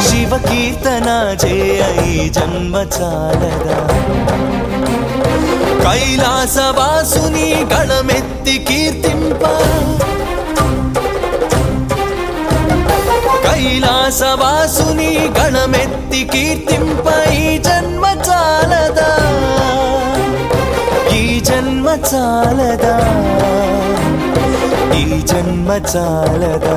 శివ కీర్తన జయ జన్మ చాలదా కైలాసవాసుని గణమెత్తి కీర్తింప. కైలాసవాసుని గణమెత్తి కీర్తింప ఈ జన్మ చాలదా ఈ జన్మ చాలదా ఈ జన్మ చాలదా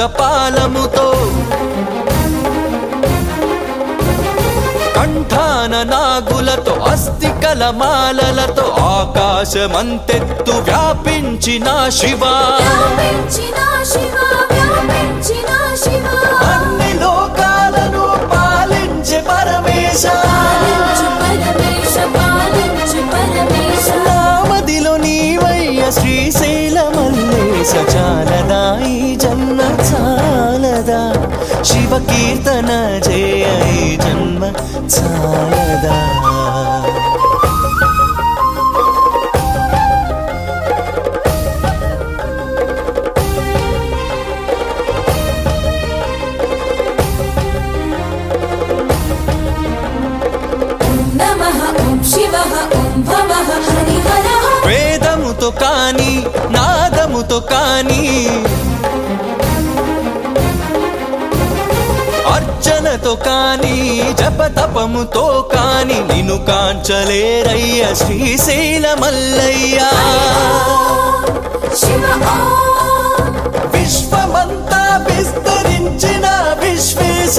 కపాలముతో కంఠాన నాగులతో అస్థికల మాలలతో ఆకాశమంతెత్తు వ్యాపించిన శివా. అన్ని లోకాలను పాలించే పరమేశ. నామదిలో నీవయ్య శ్రీశైల మల్లేశ చాలదా శివ కీర్తన జయ ఈ అర్చనతో కాని జపతపముతో కాని నిన్ను కాంచలేరయ్య. శ్రీశైల మల్లయ్యా. విశ్వమంతా విస్తరించిన విశ్వేశ.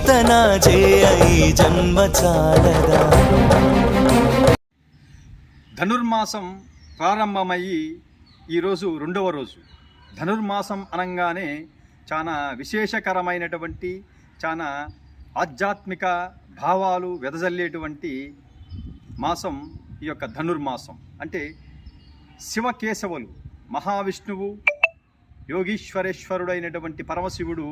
శివ కీర్తన ఈ జన్మ చాలదా ధనుర్మాసం ప్రారంభమయ్యి ఈరోజు రెండవ రోజు. ధనుర్మాసం అనగానే చాలా విశేషకరమైనటువంటి చాలా ఆధ్యాత్మిక భావాలు వెదజల్లేటువంటి మాసం ఈ యొక్క ధనుర్మాసం. అంటే శివకేశవులు మహావిష్ణువు యోగీశ్వరేశ్వరుడైనటువంటి పరమశివుడు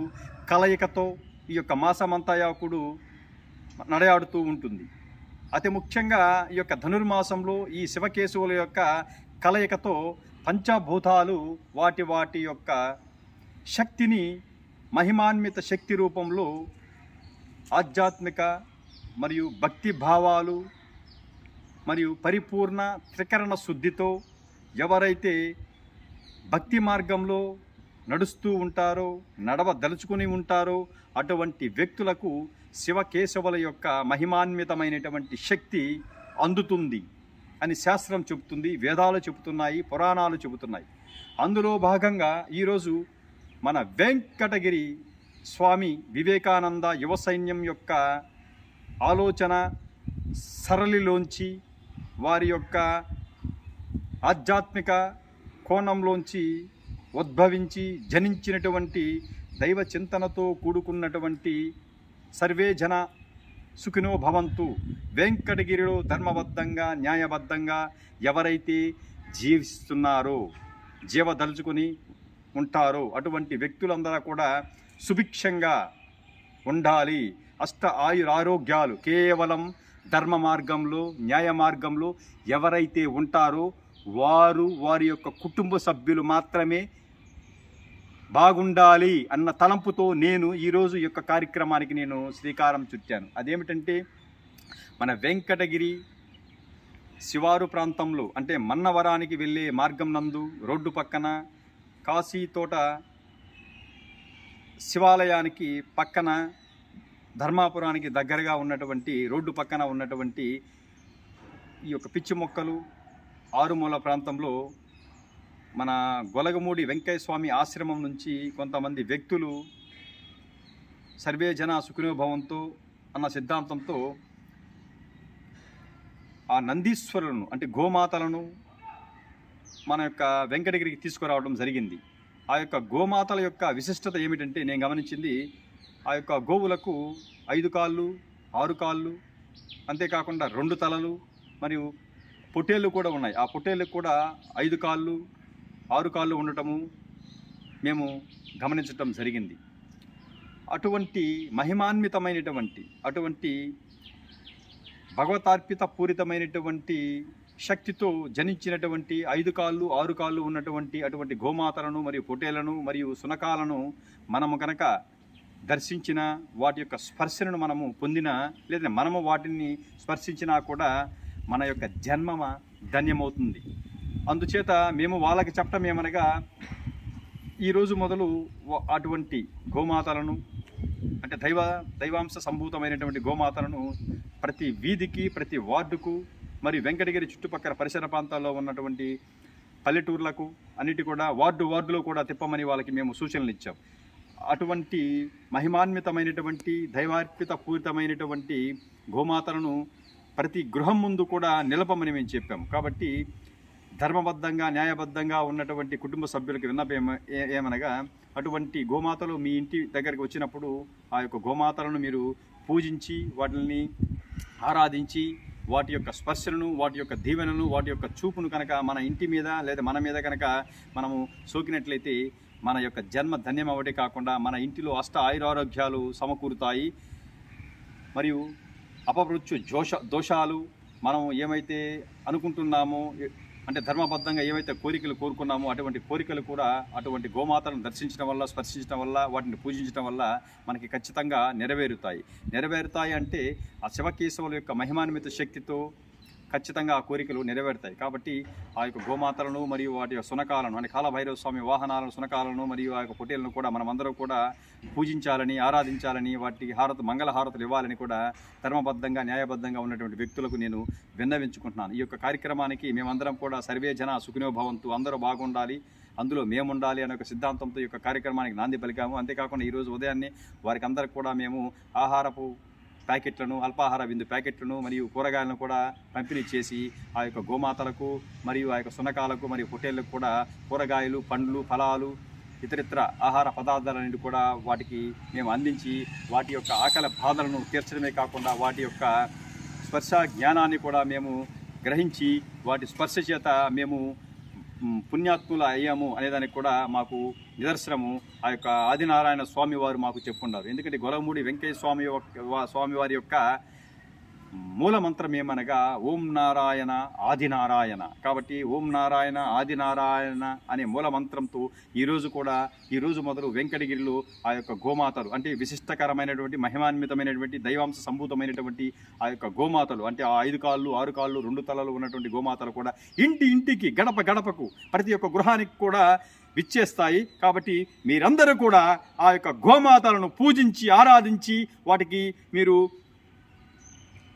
కలయికతో ఈ యొక్క మాసమంతయాకుడు నడయాడుతూ ఉంటుంది. అతి ముఖ్యంగా ఈ యొక్క ధనుర్మాసంలో ఈ శివకేశవుల యొక్క కలయికతో పంచభూతాలు వాటి వాటి యొక్క శక్తిని మహిమాన్విత శక్తి రూపంలో ఆధ్యాత్మిక మరియు భక్తి భావాలు మరియు పరిపూర్ణ త్రికరణ శుద్ధితో ఎవరైతే భక్తి మార్గంలో నడుస్తూ ఉంటారో నడవదలుచుకుని ఉంటారో అటువంటి వ్యక్తులకు శివకేశవుల యొక్క మహిమాన్వితమైనటువంటి శక్తి అందుతుంది అని శాస్త్రం చెబుతుంది వేదాలు చెబుతున్నాయి పురాణాలు చెబుతున్నాయి. అందులో భాగంగా ఈరోజు మన వెంకటగిరి స్వామి వివేకానంద యువ సైన్యం యొక్క ఆలోచన సరళిలోంచి వారి యొక్క ఆధ్యాత్మిక కోణంలోంచి ఉద్భవించి జనించినటువంటి దైవ చింతనతో కూడుకున్నటువంటి సర్వే జన సుఖినో భవంతు. వెంకటగిరిలో ధర్మబద్ధంగా న్యాయబద్ధంగా ఎవరైతే జీవిస్తున్నారో జీవదలుచుకుని ఉంటారో అటువంటి వ్యక్తులందరూ కూడా సుభిక్షంగా ఉండాలి. అష్ట ఆయురారోగ్యాలు కేవలం ధర్మ మార్గంలో న్యాయ మార్గంలో ఎవరైతే ఉంటారో వారు వారి యొక్క కుటుంబ సభ్యులు మాత్రమే బాగుండాలి అన్న తలంపుతో నేను ఈరోజు యొక్క కార్యక్రమానికి నేను శ్రీకారం చుట్టాను. అదేమిటంటే మన వెంకటగిరి శివారు ప్రాంతంలో అంటే మన్నవరానికి వెళ్ళే మార్గం నందు రోడ్డు పక్కన కాశీ తోట శివాలయానికి పక్కన ధర్మాపురానికి దగ్గరగా ఉన్నటువంటి రోడ్డు పక్కన ఉన్నటువంటి ఈ యొక్క పిచ్చి మొక్కలు ఆరుమూల ప్రాంతంలో మన గొలగమూడి వెంకయ్య స్వామి ఆశ్రమం నుంచి కొంతమంది వ్యక్తులు సర్వే జన సుఖినోభవంతో అన్న సిద్ధాంతంతో ఆ నందీశ్వరులను అంటే గోమాతలను మన యొక్క వెంకటగిరికి తీసుకురావడం జరిగింది. ఆ యొక్క గోమాతల యొక్క విశిష్టత ఏమిటంటే నేను గమనించింది ఆ యొక్క గోవులకు ఐదు కాళ్ళు ఆరు కాళ్ళు అంతేకాకుండా రెండు తలలు మరియు పొట్టేళ్ళు కూడా ఉన్నాయి. ఆ పొట్టేళ్ళకు కూడా ఐదు కాళ్ళు ఆరు కాళ్ళు ఉండటము మేము గమనించటం జరిగింది. అటువంటి మహిమాన్వితమైనటువంటి అటువంటి భగవతార్పిత పూరితమైనటువంటి శక్తితో జనించినటువంటి ఐదు కాళ్ళు ఆరు కాళ్ళు ఉన్నటువంటి అటువంటి గోమాతలను మరియు పొటేలను మరియు సునకాలను మనము కనుక దర్శించిన వాటి యొక్క స్పర్శను మనము పొందిన లేదా మనము వాటిని స్పర్శించినా కూడా మన యొక్క జన్మ ధన్యమవుతుంది. అందుచేత మేము వాళ్ళకి చెప్పటం ఏమనగా ఈరోజు మొదలు అటువంటి గోమాతలను అంటే దైవ దైవాంశ సంభూతమైనటువంటి గోమాతలను ప్రతి వీధికి ప్రతి వార్డుకు మరి వెంకటగిరి చుట్టుపక్కల పరిసర ప్రాంతాల్లో ఉన్నటువంటి పల్లెటూర్లకు అన్నిటి కూడా వార్డు వార్డులో కూడా తిప్పమని వాళ్ళకి మేము సూచనలు ఇచ్చాం. అటువంటి మహిమాన్వితమైనటువంటి దైవార్పిత పూరితమైనటువంటి గోమాతలను ప్రతి గృహం ముందు కూడా నిలపమని మేము చెప్పాం కాబట్టి ధర్మబద్ధంగా న్యాయబద్ధంగా ఉన్నటువంటి కుటుంబ సభ్యులకు విన్నపం ఏమనగా అటువంటి గోమాతలు మీ ఇంటి దగ్గరికి వచ్చినప్పుడు ఆ యొక్క గోమాతలను మీరు పూజించి వాటిని ఆరాధించి వాటి యొక్క స్పర్శలను వాటి యొక్క దీవెనను వాటి యొక్క చూపును కనుక మన ఇంటి మీద లేదా మన మీద కనుక మనము సోకినట్లయితే మన యొక్క జన్మ ధన్యం అవ్వటే కాకుండా మన ఇంటిలో అష్ట ఆయురారోగ్యాలు సమకూరుతాయి. మరియు అపమృత్యు జోష దోషాలు మనం ఏమైతే అనుకుంటున్నామో అంటే ధర్మబద్ధంగా ఏవైతే కోరికలు కోరుకున్నామో అటువంటి కోరికలు కూడా అటువంటి గోమాతలను దర్శించడం వల్ల స్పర్శించడం వల్ల వాటిని పూజించడం వల్ల మనకి ఖచ్చితంగా నెరవేరుతాయి. నెరవేరుతాయి అంటే ఆ శివకేశవుల యొక్క మహిమాన్విత శక్తితో ఖచ్చితంగా ఆ కోరికలు నెరవేరుతాయి. కాబట్టి ఆ యొక్క గోమాతలను మరియు వాటి యొక్క సునకాలను అంటే కాలభైరవ స్వామి వాహనాలను సునకాలను మరియు ఆ యొక్క పొట్టేలను కూడా మనమందరం కూడా పూజించాలని ఆరాధించాలని వాటికి హారత మంగళ హారతులు ఇవ్వాలని కూడా ధర్మబద్ధంగా న్యాయబద్ధంగా ఉన్నటువంటి వ్యక్తులకు నేను విన్నవించుకుంటున్నాను. ఈ యొక్క కార్యక్రమానికి మేమందరం కూడా సర్వే జన సుఖినో భవంతు అందరూ బాగుండాలి అందులో మేముండాలి అనే ఒక సిద్ధాంతంతో ఈ యొక్క కార్యక్రమానికి నాంది పలికాము. అంతేకాకుండా ఈరోజు ఉదయాన్నే వారికి అందరికి కూడా మేము ఆహారపు ప్యాకెట్లను అల్పాహార విందు ప్యాకెట్లను మరియు కూరగాయలను కూడా పంపిణీ చేసి ఆ యొక్క గోమాతలకు మరియు ఆ యొక్క సునకాలకు మరియు హోటళ్ళకు కూడా కూరగాయలు పండ్లు ఫలాలు ఇతరితర ఆహార పదార్థాలన్నింటి కూడా వాటికి మేము అందించి వాటి యొక్క ఆకలి బాధలను తీర్చడమే కాకుండా వాటి యొక్క స్పర్శ జ్ఞానాన్ని కూడా మేము గ్రహించి వాటి స్పర్శ చేత మేము పుణ్యాత్ములు అయ్యాము అనేదానికి కూడా మాకు నిదర్శనము. ఆ యొక్క ఆదినారాయణ స్వామి వారు మాకు చెప్పున్నారు ఎందుకంటే గొలవమూడి వెంకయ్య స్వామి వా- స్వామి వారి యొక్క మూలమంత్రం ఏమనగా ఓం నారాయణ ఆదినారాయణ. కాబట్టి ఓం నారాయణ ఆదినారాయణ అనే మూల మంత్రంతో ఈరోజు కూడా ఈ రోజు మొదలు వెంకటగిరిలో ఆ యొక్క గోమాతలు అంటే విశిష్టకరమైనటువంటి మహిమాన్వితమైనటువంటి దైవాంశ సంభూతమైనటువంటి ఆ యొక్క గోమాతలు అంటే ఆ ఐదు కాళ్ళు ఆరు కాళ్ళు రెండు తలలు ఉన్నటువంటి గోమాతలు కూడా ఇంటి ఇంటికి గడప గడపకు ప్రతి ఒక్క గృహానికి కూడా విచ్చేస్తాయి. కాబట్టి మీరందరూ కూడా ఆ యొక్క గోమాతలను పూజించి ఆరాధించి వాటికి మీరు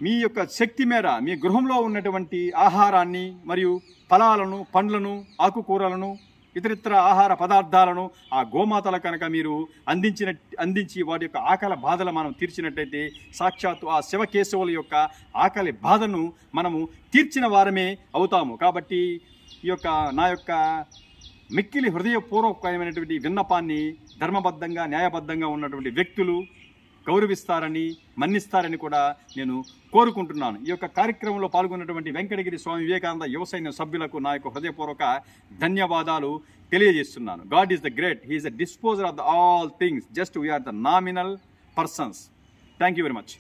మీ యొక్క శక్తి మేర మీ గృహంలో ఉన్నటువంటి ఆహారాన్ని మరియు ఫలాలను పండ్లను ఆకుకూరలను ఇతరితర ఆహార పదార్థాలను ఆ గోమాతల కనుక మీరు అందించిన అందించి వాటి యొక్క ఆకలి బాధలు మనం తీర్చినట్టయితే సాక్షాత్తు ఆ శివకేశవుల యొక్క ఆకలి బాధను మనము తీర్చిన వారమే అవుతాము. కాబట్టి ఈ యొక్క నా యొక్క మిక్కిలి హృదయపూర్వకమైనటువంటి విన్నపాన్ని ధర్మబద్ధంగా న్యాయబద్ధంగా ఉన్నటువంటి వ్యక్తులు గౌరవిస్తారని మన్నిస్తారని కూడా నేను కోరుకుంటున్నాను. ఈ యొక్క కార్యక్రమంలో పాల్గొన్నటువంటి వెంకటగిరి స్వామి వివేకానంద యువ సైన్య సభ్యులకు నా యొక్క హృదయపూర్వక ధన్యవాదాలు తెలియజేస్తున్నాను. God is the great he is the disposer of the all things just we are the nominal persons thank you very much